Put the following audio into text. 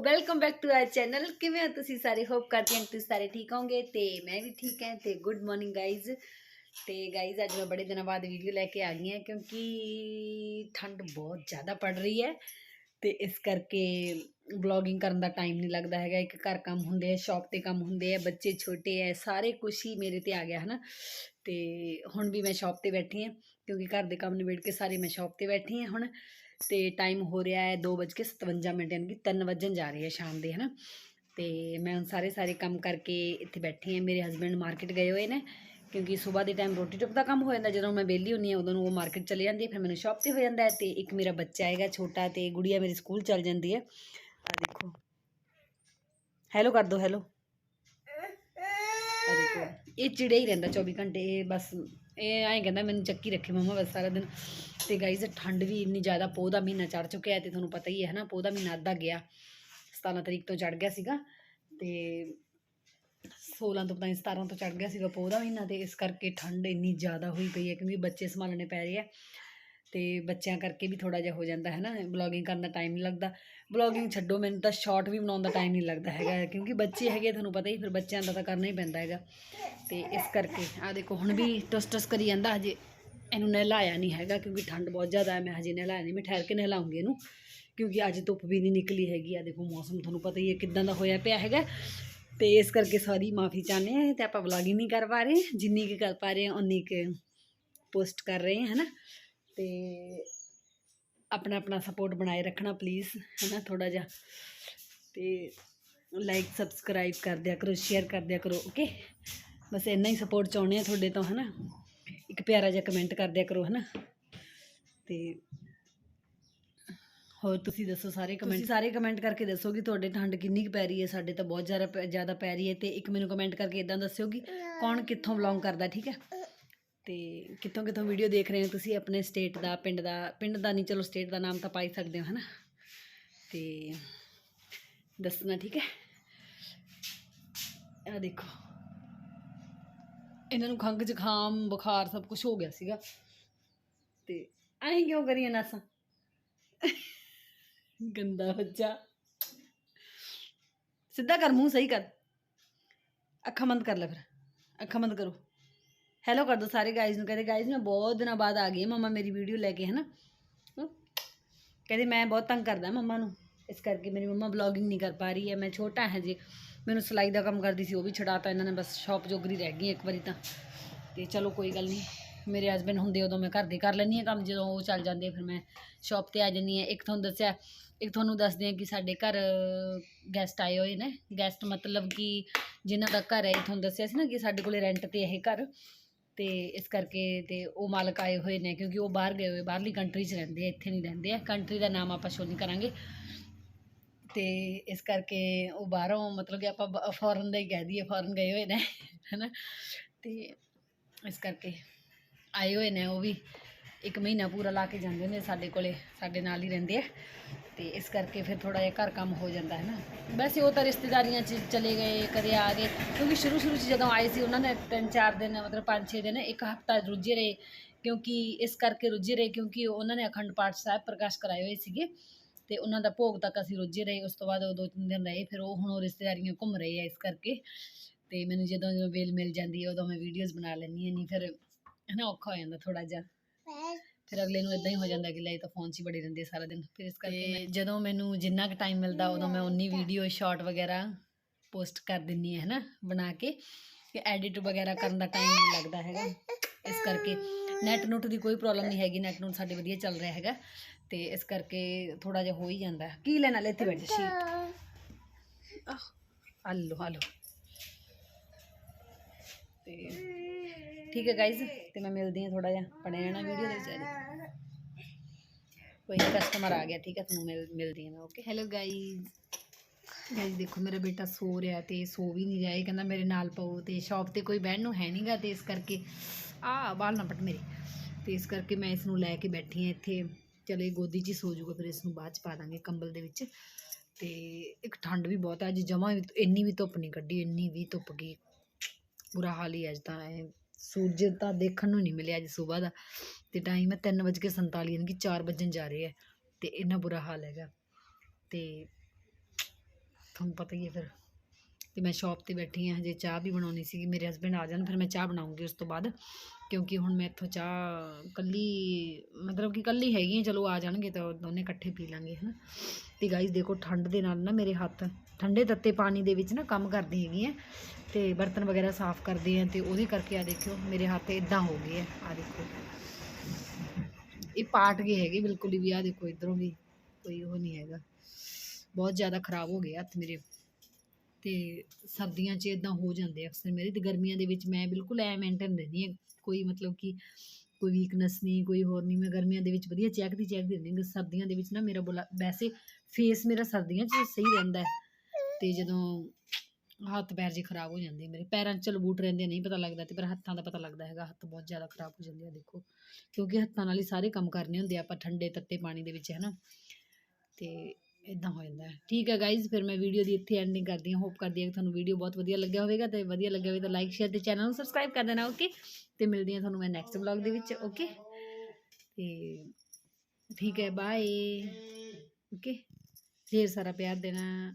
Welcome back to our channel ਕਿਵੇਂ ਹੋ ਤੁਸੀਂ ਸਾਰੇ ਹੋਪ ਕਰਦੇ ਹਾਂ ਕਿ ਤੁਸੀਂ ਸਾਰੇ ਠੀਕ ਹੋਵੋਗੇ ਤੇ ਮੈਂ ਵੀ ਠੀਕ ਹਾਂ ਤੇ ਗੁੱਡ ਮਾਰਨਿੰਗ ਗਾਇਜ਼ ਤੇ ਗਾਇਜ਼ ਅੱਜ ਮੈਂ ਬੜੇ ਦਿਨਾਂ ਬਾਅਦ ਵੀਡੀਓ ਲੈ ਕੇ ਆ ਗਈ ਹਾਂ ਕਿਉਂਕਿ ਠੰਡ ਬਹੁਤ ਜ਼ਿਆਦਾ ਪੜ ਰਹੀ ਹੈ ਤੇ ਇਸ ਕਰਕੇ ਵਲੌਗਿੰਗ ਕਰਨ ਦਾ ਟਾਈਮ ਨਹੀਂ ਲੱਗਦਾ ਹੈਗਾ ਇੱਕ ਘਰ ਕੰਮ ਹੁੰਦੇ ਆ ਸ਼ਾਪ ਤੇ ਕੰਮ ਹੁੰਦੇ ਆ ਬੱਚੇ ਛੋਟੇ ਆ ਸਾਰੇ ਕੁਝ ਹੀ ਮੇਰੇ ਤੇ ਆ ਗਿਆ ਹਨਾ ਤੇ ਹੁਣ ਵੀ ਮੈਂ ਸ਼ਾਪ ਤੇ ਬੈਠੀ ਹਾਂ ਕਿਉਂਕਿ ਘਰ ਦੇ ਕੰਮ ਨਿਬੇੜ ਕੇ ਸਾਰੇ ਮੈਂ ਸ਼ਾਪ ਤੇ ਬੈਠੀ ਹਾਂ ਹੁਣ ਤੇ ਟਾਈਮ ਹੋ ਰਿਹਾ ਹੈ 2:57 ਮਿੰਟ, ਯਾਨੀ ਕਿ 3 ਵਜਣ ਜਾ ਰਹੇ ਹੈ ਸ਼ਾਮ ਦੇ, ਹਨਾ? ਤੇ ਮੈਂ ਹੁਣ ਸਾਰੇ ਸਾਰੇ ਕੰਮ ਕਰਕੇ ਇੱਥੇ ਬੈਠੀ ਹਾਂ, ਮੇਰੇ ਹਸਬੰਡ ਮਾਰਕੀਟ ਗਏ ਹੋਏ ਨੇ, ਕਿਉਂਕਿ ਸਵੇਰ ਦੇ ਟਾਈਮ ਰੋਟੀ ਟੁੱਕ ਦਾ ਕੰਮ ਹੋ ਜਾਂਦਾ, ਜਦੋਂ ਮੈਂ ਵਿਹਲੀ ਹੁੰਦੀ ਹਾਂ, ਉਦੋਂ ਨੂੰ ਉਹ ਮਾਰਕੀਟ ਚਲੇ ਜਾਂਦੀ ਹੈ, ਫਿਰ ਮੈਨੂੰ ਸ਼ਾਪ ਤੇ ਹੋ ਜਾਂਦਾ ਹੈ, ਤੇ ਇੱਕ ਮੇਰਾ ਬੱਚਾ ਹੈਗਾ ਛੋਟਾ ਤੇ ਗੁੜੀਆ ਮੇਰੇ ਸਕੂਲ ਚਲ ਜਾਂਦੀ ਹੈ। ਆ ਦੇਖੋ। ਹੈਲੋ ਕਰ ਦੋ ਹੈਲੋ ਇਹ ਚਿੜਿਆ ਹੀ ਰਹਿੰਦਾ 24 ਘੰਟੇ, ਇਹ ਬਸ ਇਹ ਐਂ ਕਹਿੰਦਾ, ਮੈਨੂੰ ਚੱਕੀ ਰੱਖੇ ਮੰਮਾ ਬਸ ਸਾਰਾ ਦਿਨ। ਤੇ ਗਾਈਜ਼ ਠੰਡ ਵੀ ਇੰਨੀ ਜ਼ਿਆਦਾ, ਪੋਹ ਦਾ ਮਹੀਨਾ ਚੜ ਚੁੱਕਿਆ ਹੈ ਤੇ ਤੁਹਾਨੂੰ ਪਤਾ ਹੀ ਹੈ ਨਾ ਪੋਹ ਦਾ ਮਹੀਨਾ ਅੱਧਾ ਗਿਆ। 17 ਤਰੀਕ ਤੋਂ ਚੜ ਗਿਆ ਸੀਗਾ ਤੇ 16 ਤੋਂ ਪਤਾ ਨਹੀਂ 17 ਤੋਂ ਚੜ ਗਿਆ ਸੀਗਾ ਪੋਹ ਦਾ ਮਹੀਨਾ ਤੇ ਇਸ ਕਰਕੇ ਠੰਡ ਇੰਨੀ ਜ਼ਿਆਦਾ ਹੋਈ ਪਈ ਹੈ ਕਿਉਂਕਿ ਬੱਚੇ ਸੰਭਾਲਣੇ ਪੈ ਰਹੇ ਆ। ਤੇ ਬੱਚਿਆਂ ਕਰਕੇ ਵੀ ਥੋੜਾ ਜਿਹਾ ਹੋ ਜਾਂਦਾ, ਹੈ ਨਾ? ਬਲੌਗਿੰਗ ਕਰਨ ਦਾ ਟਾਈਮ ਨਹੀਂ ਲੱਗਦਾ। ਬਲੌਗਿੰਗ ਛੱਡੋ, ਮੈਨੂੰ ਤਾਂ ਸ਼ਾਰਟ ਵੀ ਬਣਾਉਣ ਦਾ ਟਾਈਮ ਨਹੀਂ ਲੱਗਦਾ ਹੈਗਾ, ਕਿਉਂਕਿ ਬੱਚੇ ਹੈਗੇ ਤੁਹਾਨੂੰ ਪਤਾ ਹੀ, ਫਿਰ ਬੱਚਿਆਂ ਦਾ ਤਾਂ ਕਰਨਾ ਹੀ ਪੈਂਦਾ ਹੈਗਾ। ਤੇ ਇਸ ਕਰਕੇ ਆ ਦੇਖੋ, ਹੁਣ ਵੀ ਟਸ ਟਸ ਕਰੀ ਜਾਂਦਾ, ਹਜੇ ਇਹਨੂੰ ਨਹਿਲਾਇਆ ਨਹੀਂ ਹੈਗਾ, ਕਿਉਂਕਿ ਠੰਡ ਬਹੁਤ ਜ਼ਿਆਦਾ ਹੈ, ਮੈਂ ਹਜੇ ਨਹਿਲਾਇਆ ਨਹੀਂ ਮੈਂ ਠਹਿਰ ਕੇ ਨਹਿਲਾਉਂਗੀ ਇਹਨੂੰ, ਕਿਉਂਕਿ ਅੱਜ ਧੁੱਪ ਵੀ ਨਹੀਂ ਨਿਕਲੀ ਹੈਗੀ। ਆ ਦੇਖੋ, ਮੌਸਮ ਤੁਹਾਨੂੰ ਪਤਾ ਹੀ ਹੈ, ਕਿਦਾਂ ਦਾ ਹੋਇਆ ਪਿਆ ਹੈਗਾ। ਤੇ ਇਸ ਕਰਕੇ ਸਾਰੀ ਮਾਫੀ ਚਾਹੁੰਦੇ ਆ ਤੇ ਆਪਾਂ ਵਲੌਗਿੰਗ ਨਹੀਂ ਕਰ ਪਾ ਰਹੇ, ਜਿੰਨੀ ਕੁ ਕਰ ਪਾ ਰਹੇ ਹਾਂ ਉਨੀ ਕੁ ਪੋਸਟ ਕਰ ਰਹੇ ਹਾਂ ਹਨਾ ਤੇ ਆਪਣਾ ਆਪਣਾ ਸਪੋਰਟ ਬਣਾਏ ਰੱਖਣਾ ਪਲੀਜ਼ ਹਨਾ ਥੋੜਾ ਜਿਹਾ। ਤੇ ਲਾਈਕ ਸਬਸਕ੍ਰਾਈਬ ਕਰ ਦਿਆ ਕਰੋ ਸ਼ੇਅਰ ਕਰ ਦਿਆ ਕਰੋ ਓਕੇ ਬਸ ਇੰਨਾ ਹੀ ਸਪੋਰਟ ਚਾਹੁੰਦੇ ਆ ਤੁਹਾਡੇ ਤੋਂ ਹਨਾ? ਇੱਕ ਪਿਆਰਾ ਜਿਹਾ ਕਮੈਂਟ ਕਰ ਦਿਆ ਕਰੋ ਹਨਾ? ਤੇ ਹੋਰ ਤੁਸੀਂ ਦੱਸੋ ਸਾਰੇ ਕਮੈਂਟ ਸਾਰੇ ਕਮੈਂਟ ਕਰਕੇ ਦੱਸੋ ਕਿ ਤੁਹਾਡੇ ਠੰਡ ਕਿੰਨੀ ਕੁ ਪੈ ਰਹੀ ਹੈ ਸਾਡੇ ਤਾਂ ਬਹੁਤ ਜ਼ਿਆਦਾ ਜ਼ਿਆਦਾ ਪੈ ਰਹੀ ਹੈ ਤੇ ਇੱਕ ਮੈਨੂੰ ਕਮੈਂਟ ਕਰਕੇ ਇਦਾਂ ਦੱਸਿਓ ਕਿ ਕੌਣ ਕਿੱਥੋਂ ਬਿਲੋਂਗ ਕਰਦਾ ਠੀਕ ਹੈ? ਤੇ ਕਿੱਥੋਂ ਕਿੱਥੋਂ ਵੀਡੀਓ ਦੇਖ ਰਹੇ ਹੋ ਤੁਸੀਂ? ਆਪਣੇ ਸਟੇਟ ਦਾ, ਪਿੰਡ ਦਾ ਪਿੰਡ ਦਾ ਨਹੀਂ, ਚਲੋ ਸਟੇਟ ਦਾ ਨਾਮ ਤਾਂ ਪਾਈ ਸਕਦੇ ਹੋ, ਹਨਾ? ਤੇ ਦੱਸਣਾ ਠੀਕ ਹੈ? ਆ ਦੇਖੋ। ਇਹਨਾਂ ਨੂੰ ਖੰਘ, ਜ਼ੁਕਾਮ, ਬੁਖਾਰ ਸਭ ਕੁਝ ਹੋ ਗਿਆ ਸੀਗਾ। ਤੇ ਐਂ ਕਿਉਂ ਕਰੀਏ ਨਾਸਾਂ? ਗੰਦਾ ਬੱਚਾ। ਸਿੱਧਾ ਕਰ, ਮੂੰਹ ਸਹੀ ਕਰ। ਅੱਖਾਂ ਬੰਦ ਕਰ ਲੈ ਫਿਰ। ਅੱਖਾਂ ਬੰਦ ਕਰੋ। ਹੈਲੋ ਕਰ ਦੋ ਸਾਰੇ ਗਾਇਜ਼ ਨੂੰ, ਕਹਿੰਦੇ ਗਾਇਜ਼ ਮੈਂ ਬਹੁਤ ਦਿਨਾਂ ਬਾਅਦ ਆ ਗਈ ਹਾਂ, ਮਮਾ ਮੇਰੀ ਵੀਡੀਓ ਲੈ ਕੇ, ਹਨਾ? ਹਮ। ਕਹਿੰਦੇ ਮੈਂ ਬਹੁਤ ਤੰਗ ਕਰਦਾ ਮਮਾ ਨੂੰ, ਇਸ ਕਰਕੇ ਮੇਰੀ ਮਮਾ ਬਲੌਗਿੰਗ ਨਹੀਂ ਕਰ ਪਾ ਰਹੀ ਹੈ, ਮੈਂ ਛੋਟਾ ਹੈ ਜੇ ਮੈਨੂੰ ਸਿਲਾਈ ਦਾ ਕੰਮ ਕਰਦੀ ਸੀ, ਉਹ ਵੀ ਛਡਾਤਾ ਇਹਨਾਂ ਨੇ, ਬਸ ਸ਼ਾਪ ਜੋਗਰੀ ਰਹਿ ਗਈ ਇੱਕ ਵਾਰੀ ਤਾਂ। ਤੇ ਚਲੋ ਕੋਈ ਗੱਲ ਨਹੀਂ, ਮੇਰੇ ਹਸਬੰਡ ਹੁੰਦੇ ਉਦੋਂ ਮੈਂ ਘਰ ਦੇ ਕਰ ਲੈਂਦੀ ਹਾਂ ਕੰਮ, ਜਦੋਂ ਉਹ ਚੱਲ ਜਾਂਦੇ ਫਿਰ ਮੈਂ ਸ਼ਾਪ ਤੇ ਆ ਜਾਂਦੀ ਹਾਂ। ਇੱਕ ਤੁਹਾਨੂੰ ਦੱਸਿਆ, ਇੱਕ ਤੁਹਾਨੂੰ ਦੱਸਦੇ ਹਾਂ ਕਿ ਸਾਡੇ ਘਰ ਗੈਸਟ ਆਏ ਹੋਏ ਨੇ ਗੈਸਟ ਮਤਲਬ ਕਿ ਜਿਨ੍ਹਾਂ ਦਾ ਘਰ ਹੈ ਇਹ ਤੁਹਾਨੂੰ ਦੱਸਿਆ ਸੀ ਨਾ ਕਿ ਸਾਡੇ ਕੋਲੇ ਰੈਂਟ ਤੇ ਇਹ ਘਰ। ਅਤੇ ਇਸ ਕਰਕੇ ਅਤੇ ਉਹ ਮਾਲਕ ਆਏ ਹੋਏ ਨੇ ਕਿਉਂਕਿ ਉਹ ਬਾਹਰ ਗਏ ਹੋਏ, ਬਾਹਰਲੀ ਕੰਟਰੀ 'ਚ ਰਹਿੰਦੇ ਆ, ਇੱਥੇ ਨਹੀਂ ਰਹਿੰਦੇ ਆ। ਕੰਟਰੀ ਦਾ ਨਾਮ ਆਪਾਂ ਸ਼ੋ ਨਹੀਂ ਕਰਾਂਗੇ। ਅਤੇ ਇਸ ਕਰਕੇ ਉਹ ਬਾਹਰੋਂ ਮਤਲਬ ਕਿ ਆਪਾਂ ਫੋਰਨ ਦਾ ਹੀ ਕਹਿ ਦਈਏ ਫੋਰਨ ਗਏ ਹੋਏ ਨੇ ਹੈ ਨਾ ਅਤੇ ਇਸ ਕਰਕੇ ਆਏ ਹੋਏ ਨੇ ਉਹ ਵੀ। ਇੱਕ ਮਹੀਨਾ ਪੂਰਾ ਲਾ ਕੇ ਜਾਂਦੇ ਨੇ ਸਾਡੇ ਕੋਲੇ, ਸਾਡੇ ਨਾਲ ਹੀ ਰਹਿੰਦੇ ਆ। ਤੇ ਇਸ ਕਰਕੇ ਫਿਰ ਥੋੜਾ ਜਿਹਾ ਘਰ ਕੰਮ ਹੋ ਜਾਂਦਾ ਹੈ ਨਾ। ਵੈਸੇ ਉਹ ਤਾਂ ਰਿਸ਼ਤੇਦਾਰੀਆਂ 'ਚ ਚਲੇ ਗਏ, ਕਦੇ ਆ ਗਏ, ਕਿਉਂਕਿ ਸ਼ੁਰੂ ਸ਼ੁਰੂ 'ਚ ਜਦੋਂ ਆਏ ਸੀ ਉਹਨਾਂ ਨੇ ਤਿੰਨ ਚਾਰ ਦਿਨ, ਮਤਲਬ ਪੰਜ ਛੇ ਦਿਨ, ਇੱਕ ਹਫਤਾ ਰੁੱਝੇ ਰਹੇ। ਕਿਉਂਕਿ ਇਸ ਕਰਕੇ ਰੁੱਝੇ ਰਹੇ, ਕਿਉਂਕਿ ਉਹਨਾਂ ਨੇ ਅਖੰਡ ਪਾਠ ਸਾਹਿਬ ਪ੍ਰਕਾਸ਼ ਕਰਾਏ ਹੋਏ ਸੀਗੇ। ਤੇ ਉਹਨਾਂ ਦਾ ਭੋਗ ਤੱਕ ਅਸੀਂ ਰੁੱਝੇ ਰਹੇ, ਉਸ ਤੋਂ ਬਾਅਦ ਉਹ ਦੋ ਤਿੰਨ ਦਿਨ ਰਹੇ, ਫਿਰ ਉਹ ਹੁਣ ਉਹ ਰਿਸ਼ਤੇਦਾਰੀਆਂ ਘੁੰਮ ਰਹੇ ਆ ਇਸ ਕਰਕੇ। ਤੇ ਮੈਨੂੰ ਜਦੋਂ ਜਦੋਂ ਵੇਲ ਮਿਲ ਜਾਂਦੀ ਹੈ, ਉਦੋਂ ਮੈਂ ਵੀਡੀਓਜ਼ ਬਣਾ ਲੈਂਦੀ ਹਾਂ, ਨਹੀਂ ਫਿਰ ਹਨਾ ਔਖਾ ਹੋ ਜਾਂਦਾ ਥੋੜਾ ਜਿਹਾ। ਫਿਰ ਅਗਲੇ ਨੂੰ ਇਦਾਂ ਹੀ ਹੋ ਜਾਂਦਾ ਕਿ ਲੈ ਇਹ ਤਾਂ ਫੋਨ 'ਚ ਹੀ ਬੜੀ ਰਹਿੰਦੀ ਹੈ ਸਾਰਾ ਦਿਨ। ਫਿਰ ਇਸ ਕਰਕੇ ਮੈਂ ਜਦੋਂ ਮੈਨੂੰ ਜਿੰਨਾ ਕੁ ਟਾਈਮ ਮਿਲਦਾ ਉਦੋਂ ਮੈਂ ਉਨੀ ਵੀਡੀਓ ਸ਼ਾਰਟ ਵਗੈਰਾ ਪੋਸਟ ਕਰ ਦਿੰਨੀ ਹੈ ਹਨਾ ਬਣਾ ਕੇ। ਕਿ ਐਡਿਟ ਵਗੈਰਾ ਕਰਨ ਦਾ ਟਾਈਮ ਨਹੀਂ ਲੱਗਦਾ ਹੈਗਾ। ਇਸ ਕਰਕੇ ਨੈਟ ਨੁੱਟ ਦੀ ਕੋਈ ਪ੍ਰੋਬਲਮ ਨਹੀਂ ਹੈਗੀ ਨੈਟ ਨੂੰ ਸਾਡੇ ਵਧੀਆ ਚੱਲ ਰਿਹਾ ਹੈਗਾ। ਤੇ ਇਸ ਕਰਕੇ ਥੋੜਾ ਜਿਹਾ ਹੋ ਹੀ ਜਾਂਦਾ। ਕੀ ਲੈਣਾ? ਲੈ ਇੱਥੇ ਬੈਠ ਸ਼ੀਟ। ਹਲੋ ਹਲੋ ਤੇ ਠੀਕ ਹੈ ਗਾਇਜ਼ ਤੇ ਮੈਂ ਮਿਲਦੀ ਹਾਂ ਥੋੜਾ ਜਿਹਾ ਪੜੇ ਰਹਿਣਾ ਵੀਡੀਓ ਦੇ ਵਿੱਚ ਕੋਈ ਕਸਟਮਰ ਆ ਗਿਆ, ਠੀਕ ਹੈ, ਤੁਹਾਨੂੰ ਮਿਲ, ਮਿਲਦੀ ਹਾਂ ਮੈਂ ਓਕੇ ਹੈਲੋ ਗਾਇਜ਼ ਗਾਇਜ਼ ਦੇਖੋ, ਮੇਰਾ ਬੇਟਾ ਸੋ ਰਿਹਾ ਤੇ ਸੋ ਵੀ ਨਹੀਂ ਰਿਹਾ, ਇਹ ਕਹਿੰਦਾ ਮੇਰੇ ਨਾਲ ਪਾਓ ਤੇ ਸ਼ਾਪ ਤੇ ਕੋਈ ਬਹਿਣ ਨੂੰ ਹੈ ਨਹੀਂਗਾ ਤੇ ਇਸ ਕਰਕੇ, ਆ ਬਾਲ ਨਾ ਪਟ ਮੇਰੇ। ਤੇ ਇਸ ਕਰਕੇ ਮੈਂ ਇਸ ਨੂੰ ਲੈ ਕੇ ਬੈਠੀ ਹਾਂ ਇੱਥੇ। ਚਲੇ ਗੋਦੀ 'ਚ ਹੀ ਸੋ ਜਾਊਗਾ ਫਿਰ ਇਸ ਨੂੰ ਬਾਅਦ 'ਚ ਪਾ ਦਾਂਗੇ ਕੰਬਲ ਦੇ ਵਿੱਚ। ਤੇ ਇੱਕ ਠੰਡ ਵੀ ਬਹੁਤ ਹੈ ਅੱਜ ਜਮਾ ਇੰਨੀ ਵੀ ਧੁੱਪ ਨਹੀਂ ਕੱਢੀ, ਇੰਨੀ ਵੀ ਧੁੱਪ ਗਈ। ਬੁਰਾ ਹਾਲ ਹੀ ਅੱਜ ਤਾਂ ਇਹ ਸੂਰਜ ਤਾਂ ਦੇਖਣ ਨੂੰ ਨਹੀਂ ਮਿਲਿਆ ਅੱਜ ਸਵੇਰ ਦਾ ਤੇ ਟਾਈਮ ਹੈ 3:47 ਯਾਨੀ ਕਿ 4 ਵਜਣ ਜਾ ਰਹੇ ਹੈ ਤੇ ਇੰਨਾ ਬੁਰਾ ਹਾਲ ਹੈਗਾ ਤੇ ਤੁਹਾਨੂੰ ਪਤਾ ਹੀ ਹੈ ਫਿਰ। ਤੇ ਮੈਂ ਸ਼ਾਪ ਤੇ ਬੈਠੀ ਹਾਂ ਹਜੇ ਚਾਹ ਵੀ ਬਣਾਉਣੀ ਸੀਗੀ, ਮੇਰੇ ਹਸਬੰਡ ਆ ਜਾਣ, ਫਿਰ ਮੈਂ ਚਾਹ ਬਣਾਉਂਗੀ ਉਸ ਤੋਂ ਬਾਅਦ। ਕਿਉਂਕਿ ਹੁਣ ਮੈਂ ਇੱਥੋਂ ਚਾਹ ਕੱਲੀ, ਮਤਲਬ ਕਿ ਕੱਲੀ ਹੈਗੀ ਹਾਂ ਚਲੋ ਆ ਜਾਣਗੇ ਤਾਂ ਦੋਨੇ ਇਕੱਠੇ ਪੀ ਲਾਂਗੇ, ਹਨਾ। ਤੇ ਗਾਈਸ ਦੇਖੋ, ਠੰਡ ਦੇ ਨਾਲ ਨਾ ਮੇਰੇ ਹੱਥ, ਠੰਡੇ ਤੱਤੇ ਪਾਣੀ ਦੇ ਵਿੱਚ ਨਾ ਕੰਮ ਕਰਦੀ ਹੈਗੀ ਆ, ਤੇ ਬਰਤਨ ਵਗੈਰਾ ਸਾਫ਼ ਕਰਦੇ ਆ, ਤੇ ਉਹਦੇ ਕਰਕੇ ਆ ਦੇਖਿਓ, ਮੇਰੇ ਹੱਥ ਇਦਾਂ ਹੋ ਗਏ ਆ ਆ ਦੇਖੋ। ਇਹ ਪਾਟ ਗਏ ਹੈਗੇ, ਬਿਲਕੁਲ ਹੀ ਵੀ ਆ ਦੇਖੋ, ਇਧਰੋਂ ਵੀ ਕੋਈ ਉਹ ਨਹੀਂ ਹੈਗਾ। ਬਹੁਤ ਜ਼ਿਆਦਾ ਖਰਾਬ ਹੋ ਗਏ ਹੱਥ ਮੇਰੇ। ਤੇ ਸਰਦੀਆਂ 'ਚ ਇਦਾਂ ਹੋ ਜਾਂਦੇ ਅਕਸਰ ਮੇਰੇ ਤੇ ਗਰਮੀਆਂ ਦੇ ਵਿੱਚ ਮੈਂ ਬਿਲਕੁਲ ਐ ਮੇਨਟੇਨ ਰਹਿੰਦੀ ਹਾਂ, ਕੋਈ ਮਤਲਬ ਕਿ ਕੋਈ ਵੀਕਨੈਸ ਨਹੀਂ ਕੋਈ ਹੋਰ ਨਹੀਂ ਮੈਂ ਗਰਮੀਆਂ ਦੇ ਵਿੱਚ ਵਧੀਆ ਚੈੱਕਦੀ ਚੈੱਕਦੀ ਰਹਿੰਦੀ ਹਾਂ ਸਰਦੀਆਂ ਦੇ ਵਿੱਚ ਨਾ ਮੇਰਾ ਬੋਲਾ, ਵੈਸੇ ਫੇਸ ਮੇਰਾ ਸਰਦੀਆਂ 'ਚ ਸਹੀ ਰਹਿੰਦਾ ਹੈ ਤੇ ਜਦੋਂ ਹੱਥ ਪੈਰ ਜੇ ਖਰਾਬ ਹੋ ਜਾਂਦੇ ਮੇਰੇ, ਪੈਰਾਂ 'ਚ ਚਲੋ ਬੂਟ ਰਹਿੰਦੇ ਨਹੀਂ ਪਤਾ ਲੱਗਦਾ ਤੇ ਪਰ ਹੱਥਾਂ ਦਾ ਪਤਾ ਲੱਗਦਾ ਹੈਗਾ, ਹੱਥ ਬਹੁਤ ਜ਼ਿਆਦਾ ਖਰਾਬ ਹੋ ਜਾਂਦੇ ਆ, ਦੇਖੋ। ਕਿਉਂਕਿ ਹੱਥਾਂ ਨਾਲ ਹੀ ਸਾਰੇ ਕੰਮ ਕਰਨੇ ਹੁੰਦੇ ਆ, ਆਪਾਂ ਠੰਡੇ ਤੱਤੇ ਪਾਣੀ ਦੇ ਵਿੱਚ, ਹੈ ਨਾ। ਤੇ ਇਦਾਂ ਹੋ ਜਾਂਦਾ ਠੀਕ ਹੈ ਗਾਇਜ਼ ਫਿਰ ਮੈਂ ਵੀਡੀਓ ਦੀ ਇੱਥੇ ਐਂਡਿੰਗ ਕਰਦੀ ਹਾਂ। ਹੋਪ ਕਰਦੀ ਹਾਂ ਕਿ ਤੁਹਾਨੂੰ ਵੀਡੀਓ ਬਹੁਤ ਵਧੀਆ ਲੱਗਿਆ ਹੋਵੇਗਾ ਤੇ ਵਧੀਆ ਲੱਗਿਆ ਹੋਵੇ ਤਾਂ ਲਾਈਕ ਸ਼ੇਅਰ ਤੇ ਚੈਨਲ ਨੂੰ ਸਬਸਕ੍ਰਾਈਬ ਕਰ ਦੇਣਾ ਓਕੇ ਤੇ ਮਿਲਦੀ ਹਾਂ ਤੁਹਾਨੂੰ ਮੈਂ ਨੈਕਸਟ ਵਲੌਗ ਦੇ ਵਿੱਚ ਓਕੇ ਤੇ ਠੀਕ ਹੈ ਬਾਏ ਓਕੇ ਢੇਰ ਸਾਰਾ ਪਿਆਰ ਦੇਣਾ।